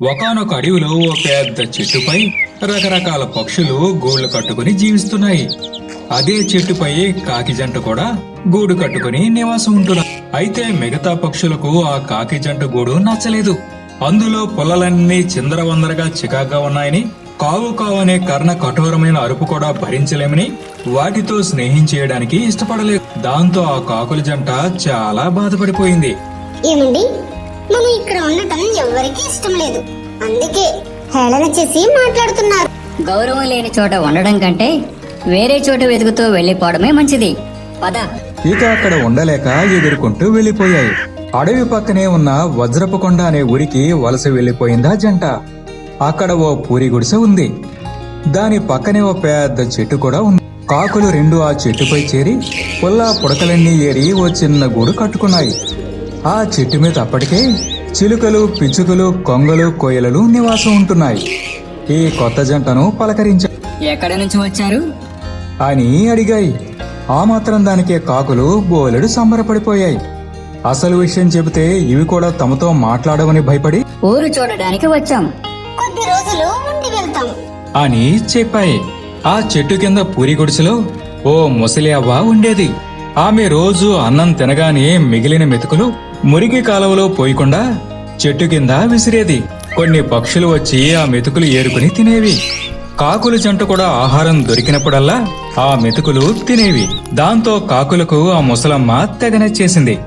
ఒకనొక అడవిలో ఓ పెద్ద చెట్టుపై రకరకాల పక్షులు గూళ్ళు కట్టుకుని జీవిస్తున్నాయి. అదే చెట్టుపై కాకి జంట కూడా గూడు కట్టుకుని నివాసం ఉంటున్నారు అయితే మిగతా పక్షులకు ఆ కాకి జంట గూడు నచ్చలేదు. అందులో పొలలన్నీ చిందరవందరగా చికాగా ఉన్నాయని కావు కావు అనే కర్ణ కఠోరమైన అరుపు కూడా భరించలేమని వాటితో స్నేహం చేయడానికి ఇష్టపడలేదు. దాంతో ఆ కాకుల జంట చాలా బాధపడిపోయింది. ఏమండి? మనం ఇక్కడ ఉండటం ఎవ్వరికీ ఇష్టం లేదు. అందుకే హేళన చేసి మాట్లాడుతున్నారు. గౌరవం లేని చోట ఉండడం కంటే వేరే చోట వెతుకుతూ వెళ్ళిపోవడమే మంచిది. పద. ఇక అక్కడ ఉండలేక ఎదుర్కొంటూ వెళ్ళిపోయాయి అడవి పక్కనే ఉన్న వజ్రపు కొండ అనే ఊరికి వలస వెళ్ళిపోయిందా జంట. అక్కడ ఓ పూరి గుడిసె ఉంది. దాని పక్కనే ఓ పెద్ద చెట్టు కూడా ఉంది. కాకులు రెండు ఆ చెట్టుపై చేరి పుల్లా పుడకలన్నీ ఏరి ఓ చిన్న గూడు కట్టుకున్నాయి. ఆ చెట్టు మీద అప్పటికే చిలుకలు పిచ్చుకలు కొంగలు కోయలలు నివాసం ఉంటున్నాయి. ఈ కొత్త జంటను పలకరించారు ఎక్కడి నుంచి వచ్చారు? అని అడిగాయి. ఆ మాత్రం దానికే కాకులు బోలెడు సంబరపడిపోయాయి. అసలు విషయం చెబితే ఇవి కూడా తమతో మాట్లాడవని భయపడి ఊరు చూడడానికి వచ్చాం. కొద్ది రోజులు ఉండి వెళ్తాం. అని చెప్పాయి. ఆ చెట్టు కింద పూరి గుడిసెలో ఓ ముసలి అవ్వ ఉండేది. ఆమె రోజు అన్నం తినగానే మిగిలిన మెతుకులు మురికి కాలువలో పోయకుండా చెట్టు కింద విసిరేది. కొన్ని పక్షులు వచ్చి ఆ మెతుకులు ఏరుకుని తినేవి. కాకుల జంట కూడా ఆహారం దొరికినప్పుడల్లా ఆ మెతుకులు తినేవి. దాంతో కాకులకు ఆ ముసలమ్మ తెగనచ్చేసింది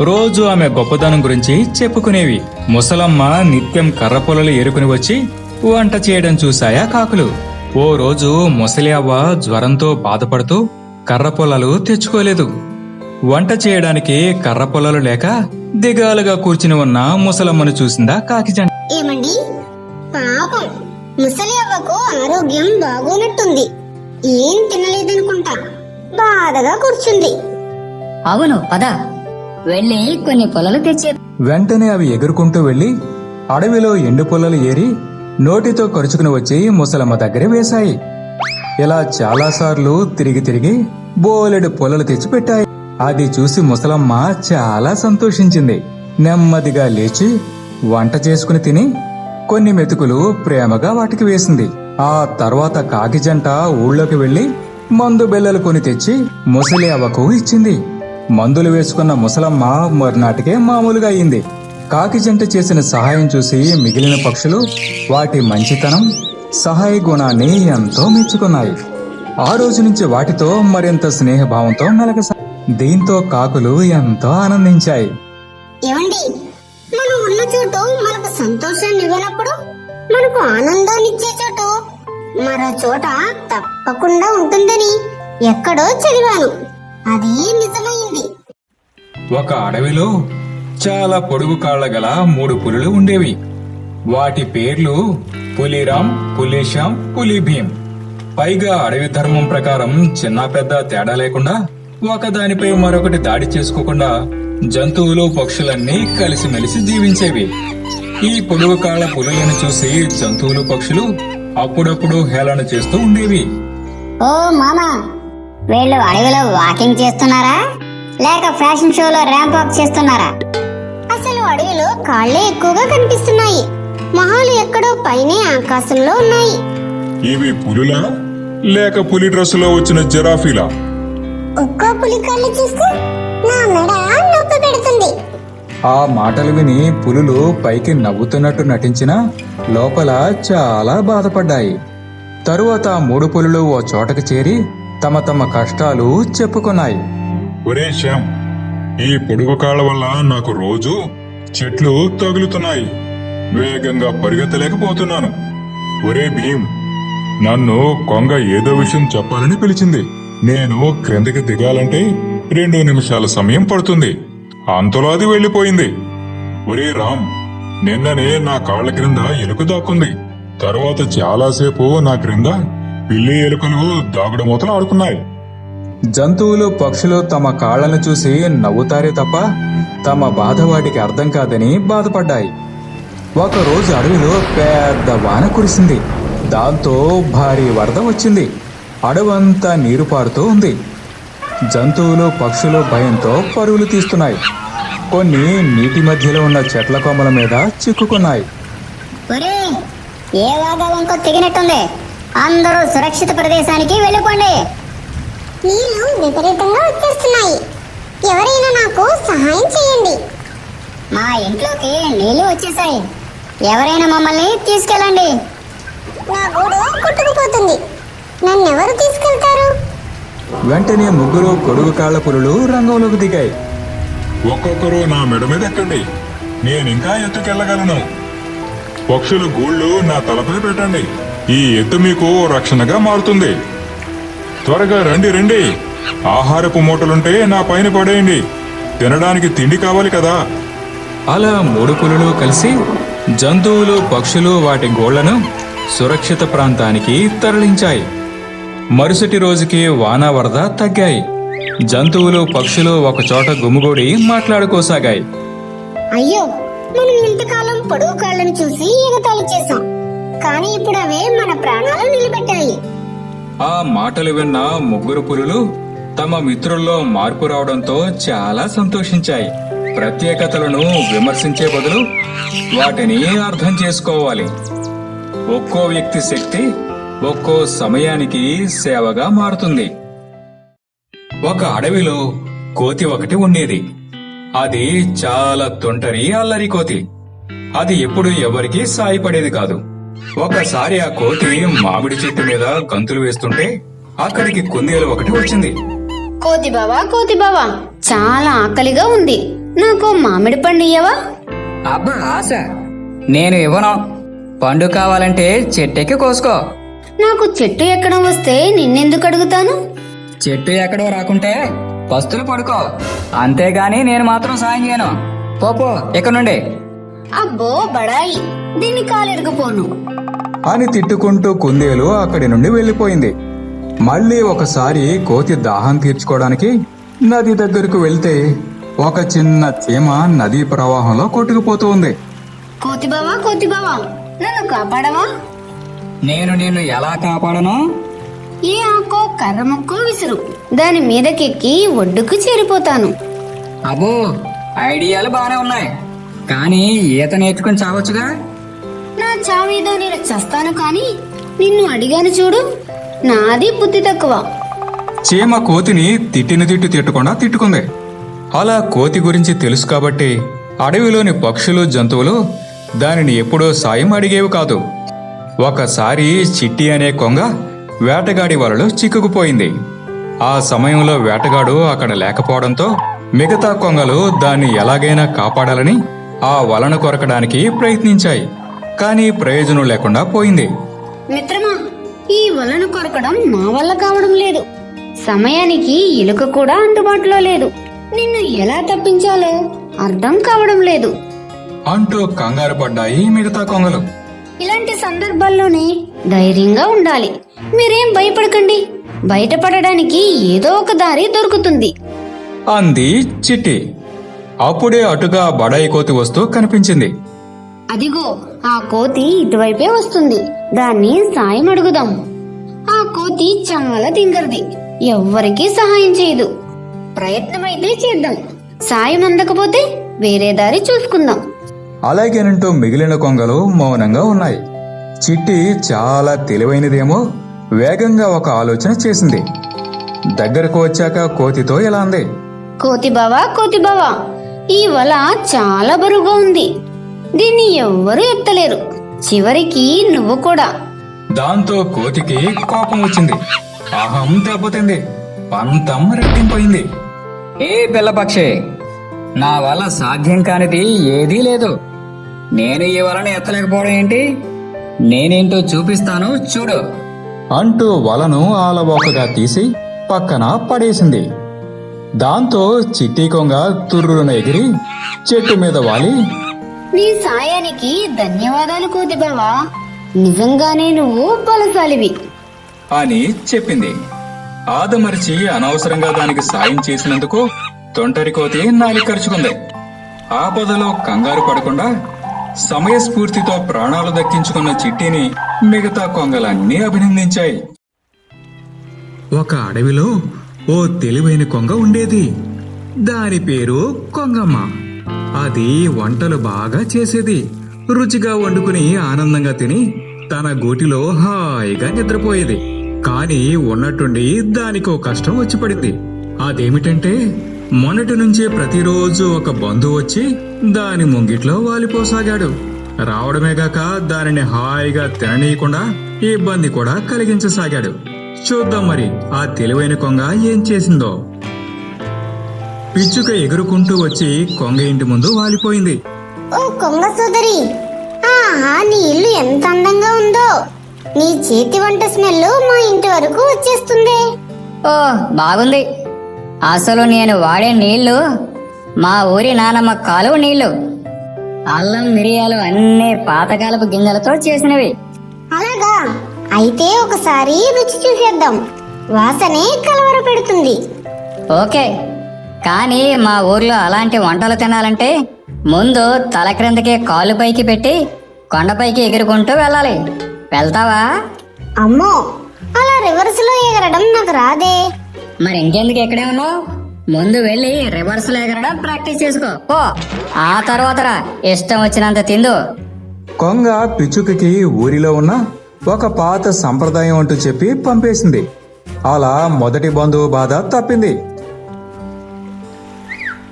రోజు ఆమె గొప్పదనం గురించి చెప్పుకునేవి. ముసలమ్మ నిత్యం కర్రపొలలు ఏరుకుని వచ్చి వంట చేయడం చూశాయా కాకులు. ఓ రోజు ముసలి అవ్వ జ్వరంతో బాధపడుతూ కర్రపొలలు తెచ్చుకోలేదు. వంట చేయడానికి కర్ర పొలలు లేక దిగాలుగా కూర్చుని ఉన్న ముసలమ్మను చూసిందా కాకి జంట? ఏమండి? పాపం. ముసలి అవ్వకు ఆరోగ్యం బాగోనట్టుంది. ఏం తినలేదనుకుంటా. బాధగా కూర్చుంది. అవును పద. వెళ్ళి కొన్ని పొలలు తెచ్చే వెంటనే అవి ఎగురుకుంటూ వెళ్ళి అడవిలో ఎండు పుల్లలు ఏరి నోటితో కరుచుకుని వచ్చి ముసలమ్మ దగ్గర వేశాయి. ఇలా చాలాసార్లు తిరిగి తిరిగి బోలెడు పొలలు తెచ్చిపెట్టాయి. అది చూసి ముసలమ్మ చాలా సంతోషించింది. నెమ్మదిగా లేచి వంట చేసుకుని తిని కొన్ని మెతుకులు ప్రేమగా వాటికి వేసింది. ఆ తర్వాత కాకి జంట ఊళ్ళోకి వెళ్ళి మందు బెల్లలు కొని తెచ్చి ముసలి అవ్వకు ఇచ్చింది. మందులు వేసుకున్న ముసలమ్మ మర్నాటికే మామూలుగా అయింది. కాకి జంట చేసిన సహాయం చూసి మిగిలిన పక్షులు వాటి మంచితనం సహాయ గుణాన్ని ఎంతో మెచ్చుకున్నాయి. ఆ రోజు నుంచి వాటితో మరింత స్నేహభావంతో మెలగసా దీంతో కాకులు ఎంతో ఆనందించాయి. ఏమండి? మనం ఉన్న చోటు మనకు సంతోషాన్ని ఇవ్వనప్పుడు మనకు ఆనందాన్ని ఇచ్చే చోటు మరో చోట తప్పకుండా ఉంటుందని ఎక్కడో చదివాను. అది నిజమైంది. ఒక అడవిలో చాలా పొడుగు కాళ్ళ గల మూడు పులులు ఉండేవి. వాటి పేర్లు పులిరాం పులిశాం పులిభీం. పైగా అడవి ధర్మం ప్రకారం చిన్న పెద్ద తేడా లేకుండా ఒకదానిపై మరొకటి దాడి చేసుకోకుండా జంతువులు పక్షులన్నీ కలిసిమెలిసి జీవించేవి. ఈ పొడుగు కాళ్ళ పులులను చూసి జంతువులు పక్షులు అప్పుడప్పుడు హేళన చేస్తూ ఉండేవి. ఓ మామా వీళ్ళు అడవిలో వాకింగ్ చేస్తున్నారా? లేక ఫ్యాషన్ షోలో ర్యాంప్ వాక్ చేస్తున్నారా? అసలు అడవిలో కాళ్ళే ఎక్కువగా కనిపిస్తున్నాయి. మొహాలు ఎక్కడో పైనే ఆకాశంలో ఉన్నాయి. ఇవి పులులా? లేక పులి డ్రెస్సులో వచ్చిన జరాఫీలా? ఒక్కో పులి కళ్ళు చూస్తే నా మెడ నొప్పి పెడుతుంది. ఆ మాటలు విని పులులు పైకి నవ్వుతున్నట్టు నటించినా లోపల చాలా బాధపడ్డాయి. తరువాత మూడు పులులు ఓ చోటకి చేరి తమ తమ కష్టాలు చెప్పుకున్నాయి. ఒరే శ్యామ్ ఈ పొడుగు కాళ్ళ వల్ల నాకు రోజు చెట్లు తగులుతున్నాయి. వేగంగా పరిగెత్తలేకపోతున్నాను. ఒరే భీమ్ నన్ను కొంగ ఏదో విషయం చెప్పాలని పిలిచింది. నేను క్రిందకి దిగాలంటే రెండు నిమిషాల సమయం పడుతుంది. అంతలో అది వెళ్ళిపోయింది. ఒరే రామ్ నిన్ననే నా కాళ్ళ క్రింద ఎలుక దాక్కుంది. తర్వాత చాలాసేపు నా క్రింద పిల్లి ఎలుకలు దాగుడు మూతలు ఆడుకున్నాయి. జంతువులు పక్షులు తమ కాళ్ళను చూసి నవ్వుతారే తప్ప తమ బాధ వాటికి అర్థం కాదని బాధపడ్డాయి. ఒకరోజు అడవిలో పెద్ద వాన కురిసింది. దాంతో భారీ వరద వచ్చింది. అడవంతా నీరు పారుతూ ఉంది. జంతువులు పక్షులు భయంతో పరుగులు తీస్తున్నాయి. కొన్ని నీటి మధ్యలో ఉన్న చెట్ల కొమ్మల మీద చిక్కుకున్నాయి. ఏ వాగా వంకో తెగినట్టుంది? అందరూ సురక్షిత ప్రదేశానికి వెళ్ళిపోండి. నీళ్ళు విపరీతంగా వచ్చేస్తున్నాయి. ఎవరైనా నాకు సహాయం చేయండి. మా ఇంట్లోకి నీళ్ళు వచ్చేసాయి ఎవరైనా మమ్మల్ని తీసుకెళ్ళండి. నా గూడు కొట్టుకుపోతుంది. నన్ను ఎవరు తీసుకెళ్తారు? వెంటనే ముగ్గురు గొడుగు కాళ్ళ పులులు రంగంలోకి దిగాయి. ఒక్కొక్కరు నా మెడ మీద ఎక్కండి. నేను ఇంకా ఎత్తుకెళ్ళగలను. పక్షుల గూళ్ళు నా తలపై పెట్టండి. ఈ ఎత్తు మీకు రక్షణగా మారుతుంది. త్వరగా రండి రండి. ఆహారపు మూటలుంటే నా పైన పడేయండి. తినడానికి తిండి కావాలి కదా. అలా మూడు పులులు కలిసి జంతువులు పక్షులు వాటి గోళ్ళను సురక్షిత ప్రాంతానికి తరలించాయి. మరుసటి రోజుకి వాన వరద తగ్గాయి. జంతువులు పక్షులు ఒకచోట గుమిగూడి మాట్లాడుకోసాగాయి. అయ్యో మనం ఇంతకాలం పొడుగు కాళ్ళను చూసి ఎగతాళి చేశాం. కానీ ఇప్పుడు అవే మన ప్రాణాలు నిలబెట్టాయి. ఆ మాటలు విన్న ముగ్గురు పులులు తమ మిత్రుల్లో మార్పు రావడంతో చాలా సంతోషించాయి. ప్రత్యేకతలను విమర్శించే బదులు వాటిని అర్థం చేసుకోవాలి. ఒక్కో వ్యక్తి శక్తి ఒక్కో సమయానికి సేవగా మారుతుంది. ఒక అడవిలో కోతి ఒకటి ఉండేది. అది చాలా తొంటరి అల్లరి కోతి. అది ఎప్పుడు ఎవరికీ సాయపడేది కాదు. ఒకసారి ఆ కోతి మామిడి చెట్టు మీద గంతులు వేస్తుంటే అక్కడికి కుందేలు ఒకటి వచ్చింది. కోతి బావా కోతి బావా చాలా ఆకలిగా ఉంది. నాకు మామిడి పండు ఇయ్యవా? అబ్బా ఆశ. నేను ఇవ్వను. పండు కావాలంటే చెట్టెక్కి కోసుకో. నాకు చెట్టు ఎక్కడం వస్తే నిన్నెందుకు అడుగుతాను? చెట్టు ఎక్కడో రాకుంటే పస్తులు పడుకో. అంతేగాని నేను మాత్రం సాయం చేయను. పోపో ఇక్కడ నుండి? అబ్బో బడాయి. దీన్ని కాలెరగపోను అని తిట్టుకుంటూ కుందేలు అక్కడి నుండి వెళ్ళిపోయింది మళ్ళీ ఒకసారి కోతి దాహం తీర్చుకోవడానికి నది దగ్గరకు వెళ్తే ఒక చిన్న చీమ నదీ ప్రవాహంలో కొట్టుకుపోతూ ఉంది. కోతి బావా కోతి బావా. నన్ను కాపాడవా? నేను నిన్ను ఎలా కాపాడను? ఏ ఆకో కర్ర ముక్కో విసురు. దాని మీదకెక్కి ఒడ్డుకు చేరిపోతాను. అబ్బో ఐడియాలు బానే ఉన్నాయి. కానీ ఈత నేర్చుకుని చావచ్చుగా? నా చావేదో నేను చస్తాను కానీ నిన్ను అడిగాను చూడు నాది బుద్ధి తక్కువ. చీమ కోతిని తిట్టిన తిట్టు తిట్టకుండా తిట్టుకుంది. అలా కోతి గురించి తెలుసు కాబట్టి అడవిలోని పక్షులు జంతువులు దానిని ఎప్పుడో సాయం అడిగేవి కాదు. ఒకసారి చిట్టి అనే కొంగ వేటగాడి వలలో చిక్కుకుపోయింది. ఆ సమయంలో వేటగాడు అక్కడ లేకపోవడంతో మిగతా కొంగలు దాన్ని ఎలాగైనా కాపాడాలని ఆ వలను కొరకడానికి ప్రయత్నించాయి. కానీ ప్రయోజనం లేకుండా పోయింది. మిత్రమా ఈ వలను కొరకడం నా వల్ల కావడం లేదు. సమయానికి ఎలుక కూడా అందుబాటులో లేదు. నిన్ను ఎలా తప్పించాలో అర్థం కావడం లేదు. అంటూ కంగారు పడ్డాయి మిగతా కొంగలు. ఇలాంటి సందర్భాల్లోనే ధైర్యంగా ఉండాలి. మీరేం భయపడకండి. బయటపడడానికి ఏదో ఒక దారి దొరుకుతుంది. అంది చిట్టి. అప్పుడే అటుగా బడాయి కోతి వస్తూ కనిపించింది. అదిగో ఆ కోతి ఇటువైపే వస్తుంది. దాన్ని సాయం అడుగుదాం. ఆ కోతి చాలా తింగరది. ఎవ్వరికీ సహాయం చేయదు. ప్రయత్నమైతే చేద్దాం. సాయం అందకపోతే వేరే దారి చూసుకుందాం. అలాగేనంటూ మిగిలిన కొంగలు మౌనంగా ఉన్నాయి. చిట్టి చాలా తెలివైనదేమో వేగంగా ఒక ఆలోచన చేసింది. దగ్గరకు వచ్చాక కోతితో ఇలా అంది. కోతి బావా కోతి బావా ఈ వల చాలా బరువుగా ఉంది. దీన్ని ఎవ్వరూ ఎత్తలేరు. చివరికి నువ్వు కూడా. దాంతో కోతికి కోపం వచ్చింది. అహం దెబ్బతింది. పంతం రెట్టింపోయింది. ఏ పిల్లపక్షి నా వల్ల సాధ్యం కానిది ఏదీ లేదు. నేను ఈ వలన ఎత్తలేకపోవడం ఏంటి? నేనేంటో చూపిస్తాను చూడు. అంటూ వలను ఆలవోకగా తీసి పక్కన పడేసింది. దాంతో చిట్టి కొంగ తుర్రున ఎగిరి చెట్టు మీద వాలి. నీ సాయానికి ధన్యవాదాలు కోతి బావా. నిజంగానే నువ్వు బలశాలివి. అని చెప్పింది. ఆదమరిచి అనవసరంగా దానికి సాయం చేసినందుకు తొంటరి కోతి నాలికరుచుకుంది ఆపదలో కంగారు పడకుండా సమయస్ఫూర్తితో ప్రాణాలు దక్కించుకున్న చిట్టిని మిగతా కొంగలన్నీ అభినందించాయి. ఒక అడవిలో ఓ తెలివైన కొంగ ఉండేది. దాని పేరు కొంగమ్మ. అది వంటలు బాగా చేసేది. రుచిగా వండుకుని ఆనందంగా తిని తన గూటిలో హాయిగా నిద్రపోయేది. కానీ ఉన్నట్టుండి దానికి ఓ కష్టం వచ్చి పడింది. అదేమిటంటే మొన్నటి నుంచే ప్రతిరోజు ఒక బంధువు వచ్చి దాని ముంగిట్లో వాలిపోసాగాడు. రావడమేగాక దానిని హాయిగా తిననీయకుండా ఇబ్బంది కూడా కలిగించసాగాడు. చూద్దాం మరి ఆ తెలివైన కొంగ ఏం చేసిందో. పిచ్చుక ఎగురుకుంటూ వచ్చి కొంగ ఇంటి ముందు వాలిపోయింది. ఓ కొంగ సోదరి ఆహా నీ ఇల్లు ఎంత అందంగా ఉందో. నీ చేతి వంట స్మెల్ మా ఇంటి వరకు వచ్చేస్తుంది. ఓ బాగుంది. అసలు నేను వాడే నీళ్ళు మా ఊరి నానమ్మ కాలువ నీళ్ళు అల్లం మిరియాలు అన్నీ పాతకాలపు గింజలతో చేసినవి. అలాగా? అయితే ఒకసారి రుచి చూసేద్దాం. వాసనే కలవర పెడుతుంది. ఓకే. కానీ మా ఊర్లో అలాంటి వంటలు తినాలంటే ముందు తల క్రిందకి కాలు పైకి పెట్టి కొండపైకి ఎగురుకుంటూ వెళ్ళాలి. వెళ్తావా? అమ్మో! అలా రివర్స్లో ఎగరడం నాకు రాదే. మరి ఇంకెందుకు ఎక్కడే ఉన్నావు? ముందు వెళ్ళి రివర్స్ ఎగరడం ప్రాక్టీస్ చేసుకో. ఓ ఆ తర్వాత రా. ఇష్టం వచ్చినంత తిందు. కొంగ పిచ్చుకకి ఊరిలో ఉన్న ఒక పాత సంప్రదాయం అంటూ చెప్పి పంపేసింది. అలా మొదటి బంధువు బాధ తప్పింది.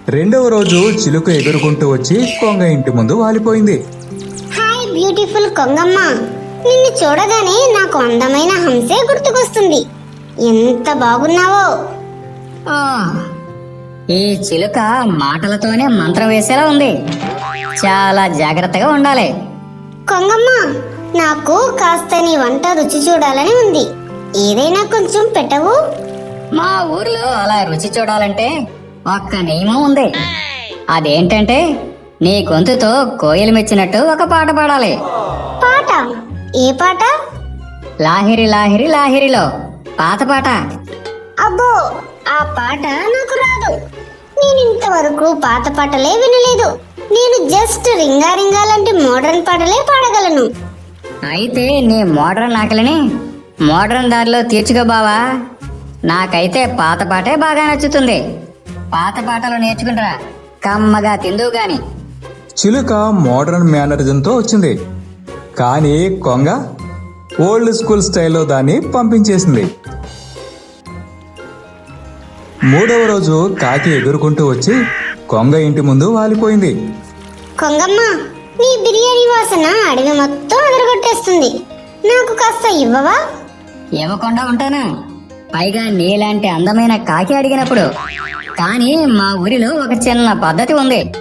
రెండవ రోజు చిలుక ఎగురుకుంటూ వచ్చి కొంగ ఇంటి ముందు వాలిపోయింది. హాయ్ బ్యూటిఫుల్ కొంగమ్మ. నిన్ను చూడగానే నాకు అందమైన హంసే గుర్తుకొస్తుంది. ఎంత బాగున్నావో. ఆ, ఈ చిలుక మాటలతోనే మంత్రం వేసేలా ఉంది. చాలా జాగ్రత్తగా ఉండాలి. కొంగమ్మ నాకు కాస్త నీ వంట రుచి చూడాలని ఉంది. ఏదైనా కొంచెం పెట్టవు. మా ఊర్లో అలా రుచి చూడాలంటే ఒక్క నియమం ఉంది. అదేంటంటే నీ గొంతుతో కోయిలు మెచ్చినట్టు ఒక పాట పాడాలి. పాట? ఏ పాట? లాహిరి లాహిరి లాహిరిలో. పాత పాట? అబ్బో ఆ పాట నాకు రాదు. నేను ఇంతవరకు పాత పాటలే వినలేదు. నేను జస్ట్ రింగా రింగా లాంటి మోడర్న్ పాటలే పాడగలను. అయితే నీ మోడ్రన్ ఆకలిని మోడ్రన్ దారిలో తీర్చుకో బావా. నాకైతే పాత పాటే బాగా నచ్చుతుంది. పాత పాటలు నేర్చుకుంటారా? కమ్మగా తిందువు గాని. చిలుక మోడర్న్ మేనరిజంతో వచ్చింది. కానీ కొంగ ఓల్డ్ స్కూల్ స్టైల్లో దాన్ని పంపించేసింది. మూడవ రోజు కాకి ఎగురుకుంటూ వచ్చి కొంగ ఇంటి ముందు వాలిపోయింది. కొంగమ్మ నీ బిర్యానీ వాసన అడవి మొత్తం అదరగొట్టేస్తుంది నాకు కాస్త ఇవ్వవా? ఇవ్వకుండా ఉంటాను. పైగా నీలాంటి అందమైన కాకి అడిగినప్పుడు. కానీ మా ఊరిలో ఒక చిన్న పద్ధతి ఉంది.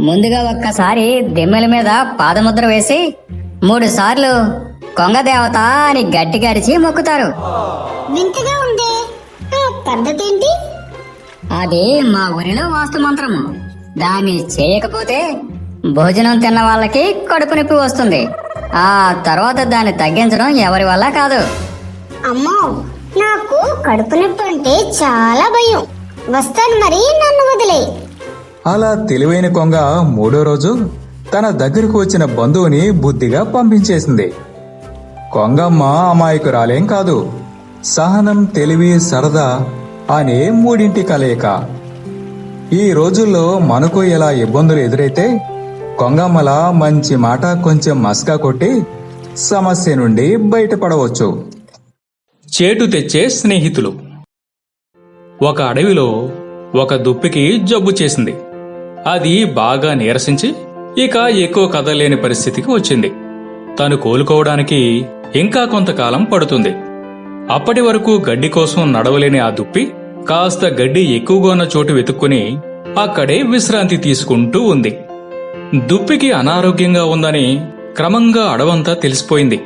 ముందుగా ఒక్కసారి దెమ్మెల మీద పాదముద్ర వేసి మూడు సార్లు కొంగ దేవత అని గట్టిగా అరిచి మొక్కుతారు. వింతగా ఉందే. ఆ పద్ధతి ఏంటి అది మా ఊరిలో వాస్తు మంత్రము. దాన్ని చేయకపోతే భోజనం తిన్న వాళ్ళకి కడుపు నొప్పి వస్తుంది. ఆ తర్వాత దాన్ని తగ్గించడం ఎవరి వల్ల కాదు. అమ్మో నాకు కడుపు నొప్పి అంటే చాలా భయం. వస్తాను మరి నన్ను వదిలే. అలా తెలివైన కొంగ మూడో రోజు తన దగ్గరకు వచ్చిన బంధువుని బుద్ధిగా పంపించేసింది. కొంగమ్మ అమాయకురాలేం కాదు. సహనం తెలివి సరదా అనే మూడింటి కలయిక. ఈ రోజుల్లో మనకు ఇలా ఇబ్బందులు ఎదురైతే కొంగమ్మల మంచి మాట కొంచెం మస్కా కొట్టి సమస్య నుండి బయటపడవచ్చు. చేటు తెచ్చే స్నేహితులు. ఒక అడవిలో ఒక దుప్పికి జబ్బు చేసింది. అది బాగా నీరసించి ఇక ఎక్కువ కదలేని పరిస్థితికి వచ్చింది. తను కోలుకోవడానికి ఇంకా కొంతకాలం పడుతుంది. అప్పటి వరకు గడ్డి కోసం నడవలేని ఆ దుప్పి కాస్త గడ్డి ఎక్కువగా ఉన్న చోటు వెతుక్కుని అక్కడే విశ్రాంతి తీసుకుంటూ ఉంది. దుప్పికి అనారోగ్యంగా ఉందని క్రమంగా అడవంతా తెలిసిపోయింది.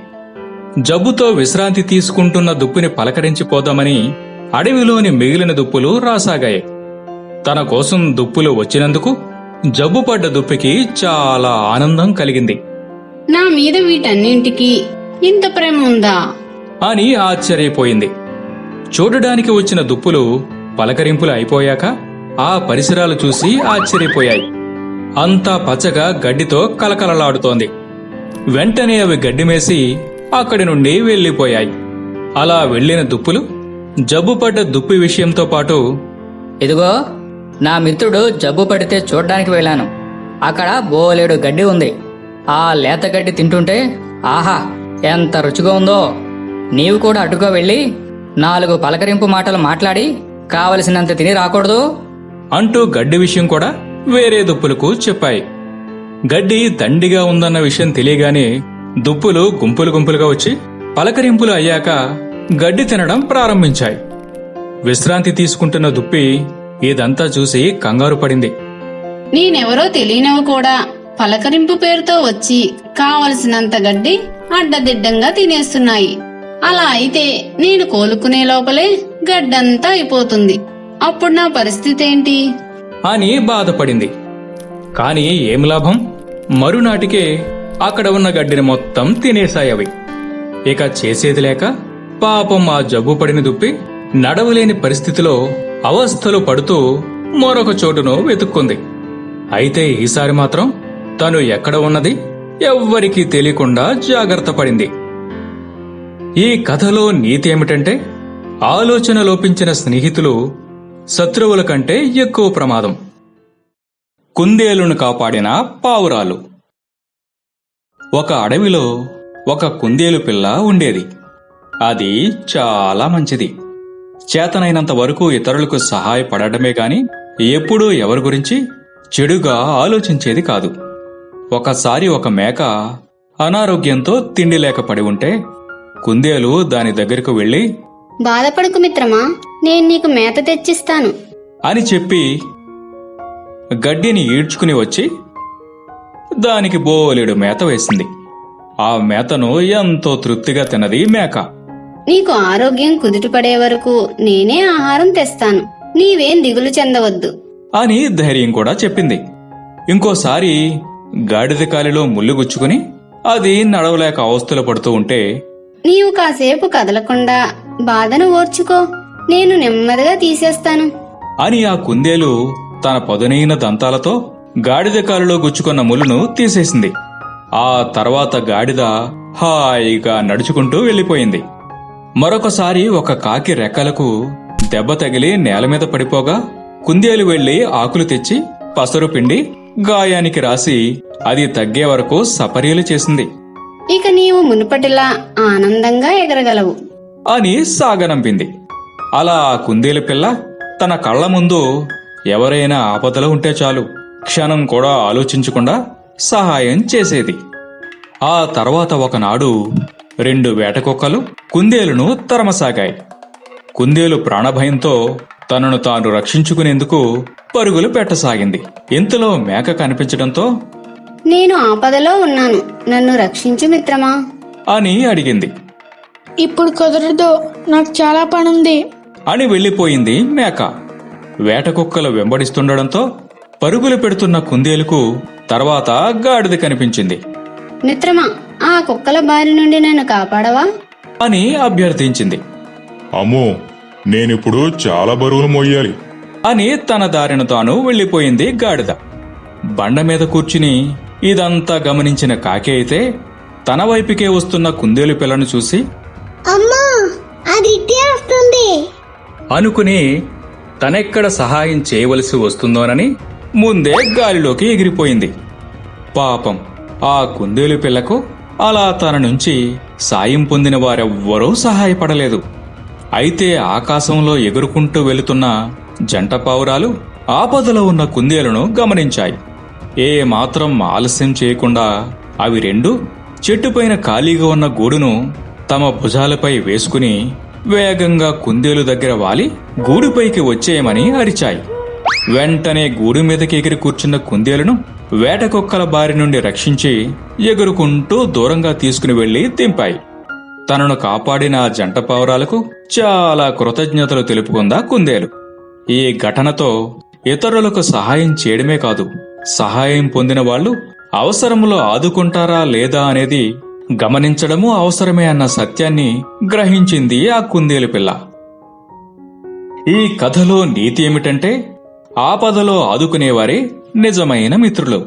జబ్బుతో విశ్రాంతి తీసుకుంటున్న దుప్పిని పలకరించిపోదామని అడవిలోని మిగిలిన దుప్పులు రాసాగాయి. తన కోసం దుప్పులు వచ్చినందుకు జబ్బుపడ్డ దుప్పికి చాలా ఆనందం కలిగింది. నా మీద వీటన్నింటికి ఇంత ప్రేమ ఉందా? అని ఆశ్చర్యపోయింది. చూడడానికి వచ్చిన దుప్పులు పలకరింపులు అయిపోయాక ఆ పరిసరాలు చూసి ఆశ్చర్యపోయాయి. అంతా పచ్చగా గడ్డితో కలకలలాడుతోంది వెంటనే అవి గడ్డిమేసి అక్కడి నుండి వెళ్ళిపోయాయి. అలా వెళ్ళిన దుప్పులు జబ్బుపడ్డ దుప్పి విషయంతో పాటు ఇదిగో నా మిత్రుడు జబ్బు పడితే చూడ్డానికి వెళ్ళాను. అక్కడ బోలెడు గడ్డి ఉంది. ఆ లేతగడ్డి తింటుంటే ఆహా ఎంత రుచిగా ఉందో. నీవు కూడా అటుగా వెళ్ళి నాలుగు పలకరింపు మాటలు మాట్లాడి కావలసినంత తిని రాకూడదు. అంటూ గడ్డి విషయం కూడా వేరే దుప్పులకు చెప్పాయి. గడ్డి దండిగా ఉందన్న విషయం తెలియగానే దుప్పులు గుంపులు గుంపులుగా వచ్చి పలకరింపులు అయ్యాక గడ్డి తినడం ప్రారంభించాయి. విశ్రాంతి తీసుకుంటున్న దుప్పి ఇదంతా చూసి కంగారు పడింది. నేనెవరో తెలియనవి కూడా పలకరింపు పేరుతో వచ్చి కావలసినంత గడ్డి అడ్డదిడ్డంగా తినేస్తున్నాయి. అలా అయితే నేను కోలుకునే లోపలే గడ్డంతా అయిపోతుంది. అప్పుడు నా పరిస్థితి ఏంటి? అని బాధపడింది. కాని ఏం లాభం? మరునాటికే అక్కడ ఉన్న గడ్డిని మొత్తం తినేశాయవి ఇక చేసేది లేక పాపం ఆ జబ్బు పడిన దుప్పి నడవలేని పరిస్థితిలో అవస్థలు పడుతూ మరొక చోటును వెతుక్కుంది. అయితే ఈసారి మాత్రం తను ఎక్కడ ఉన్నది? ఎవ్వరికీ తెలియకుండా జాగ్రత్త పడింది. ఈ కథలో నీతి ఏమిటంటే ఆలోచన లోపించిన స్నేహితులు శత్రువుల కంటే ఎక్కువ ప్రమాదం. కుందేలును కాపాడిన పావురాలు. ఒక అడవిలో ఒక కుందేలు పిల్ల ఉండేది. అది చాలా మంచిది. చేతనైనంత వరకు ఇతరులకు సహాయపడటమే గాని ఎప్పుడూ ఎవరి గురించి చెడుగా ఆలోచించేది కాదు. ఒకసారి ఒక మేక అనారోగ్యంతో తిండి లేక పడి ఉంటే కుందేలు దాని దగ్గరకు వెళ్ళి బాధపడకు మిత్రమా నేను నీకు మేత తెచ్చిస్తాను. అని చెప్పి గడ్డిని ఈడ్చుకుని వచ్చి దానికి బోలెడు మేత వేసింది. ఆ మేతను ఎంతో తృప్తిగా తిన్నది మేక. నీకు ఆరోగ్యం కుదుటపడే వరకు నేనే ఆహారం తెస్తాను నీవేం దిగులు చెందవద్దు. అని ధైర్యం కూడా చెప్పింది. ఇంకోసారి గాడిద కాలిలో ముళ్ళు గుచ్చుకుని అది నడవలేక అవస్థలు పడుతూ ఉంటే నీవు కాసేపు కదలకుండా బాధను ఓర్చుకో. నేను నెమ్మదిగా తీసేస్తాను. అని ఆ కుందేలు తన పదునైన దంతాలతో గాడిద కాలులో గుచ్చుకున్న ములును తీసేసింది. ఆ తర్వాత గాడిద హాయిగా నడుచుకుంటూ వెళ్ళిపోయింది. మరొకసారి ఒక కాకి రెక్కలకు దెబ్బ తగిలి నేల మీద పడిపోగా కుందేలు వెళ్ళి ఆకులు తెచ్చి పసరు పిండి గాయానికి రాసి అది తగ్గే వరకు సపర్యలు చేసింది. ఇక నీవు మునుపటిలా ఆనందంగా ఎగరగలవు. అని సాగనంపింది. అలా ఆ కుందేలు పిల్ల తన కళ్ళ ముందు ఎవరైనా ఆపదలో ఉంటే చాలు క్షణం కూడా ఆలోచించకుండా సహాయం చేసేది. ఆ తర్వాత ఒకనాడు రెండు వేటకుక్కలు కుందేలును తరమసాగాయి. కుందేలు ప్రాణభయంతో తనను తాను రక్షించుకునేందుకు పరుగులు పెట్టసాగింది. ఇంతలో మేక కనిపించడంతో నేను ఆపదలో ఉన్నాను. నన్ను రక్షించు మిత్రమా? అని అడిగింది. ఇప్పుడు కుదరదు. నాకు చాలా పనుంది. అని వెళ్ళిపోయింది మేక. వేటకుక్కలు వెంబడిస్తుండడంతో పరుగులు పెడుతున్న కుందేలుకు తర్వాత గాడిద కనిపించింది. మిత్రమా ఆ కుక్కల బారి నుండి నన్ను కాపాడవా? అని అభ్యర్థించింది. అమ్మో నేనిప్పుడు చాలా బరువులు మోయాలి. అని తన దారిన తాను వెళ్ళిపోయింది గాడిద. బండ మీద కూర్చుని ఇదంతా గమనించిన కాకి అయితే తన వైపుకే వస్తున్న కుందేలు పిల్లను చూసి అమ్మా అది ఇట్టే వస్తుంది. అనుకుని తనెక్కడ సహాయం చేయవలసి వస్తుందోనని ముందే గాలిలోకి ఎగిరిపోయింది. పాపం ఆ కుందేలు పిల్లకు అలా తన నుంచి సాయం పొందిన వారెవ్వరూ సహాయపడలేదు. అయితే ఆకాశంలో ఎగురుకుంటూ వెళుతున్న జంట పావురాలు ఆపదలో ఉన్న కుందేలను గమనించాయి. ఏ మాత్రం ఆలస్యం చేయకుండా అవి రెండు చెట్టుపైన ఖాళీగా ఉన్న గూడును తమ భుజాలపై వేసుకుని వేగంగా కుందేలు దగ్గర వాలి గూడుపైకి వచ్చేయమని అరిచాయి. వెంటనే గూడు మీదకి ఎగిరి కూర్చున్న కుందేలును వేటకొక్కల బారి నుండి రక్షించి ఎగురుకుంటూ దూరంగా తీసుకుని వెళ్ళి దింపాయి. తనను కాపాడిన ఆ జంట పావురాలకు చాలా కృతజ్ఞతలు తెలుపుకుందా కుందేలు. ఈ ఘటనతో ఇతరులకు సహాయం చేయడమే కాదు సహాయం పొందిన వాళ్ళు అవసరములో ఆదుకుంటారా లేదా అనేది గమనించడము అవసరమే అన్న సత్యాన్ని గ్రహించింది ఆ కుందేలు పిల్ల. ఈ కథలో నీతి ఏమిటంటే ఆపదలో ఆదుకునేవారే నిజమైన మిత్రులు.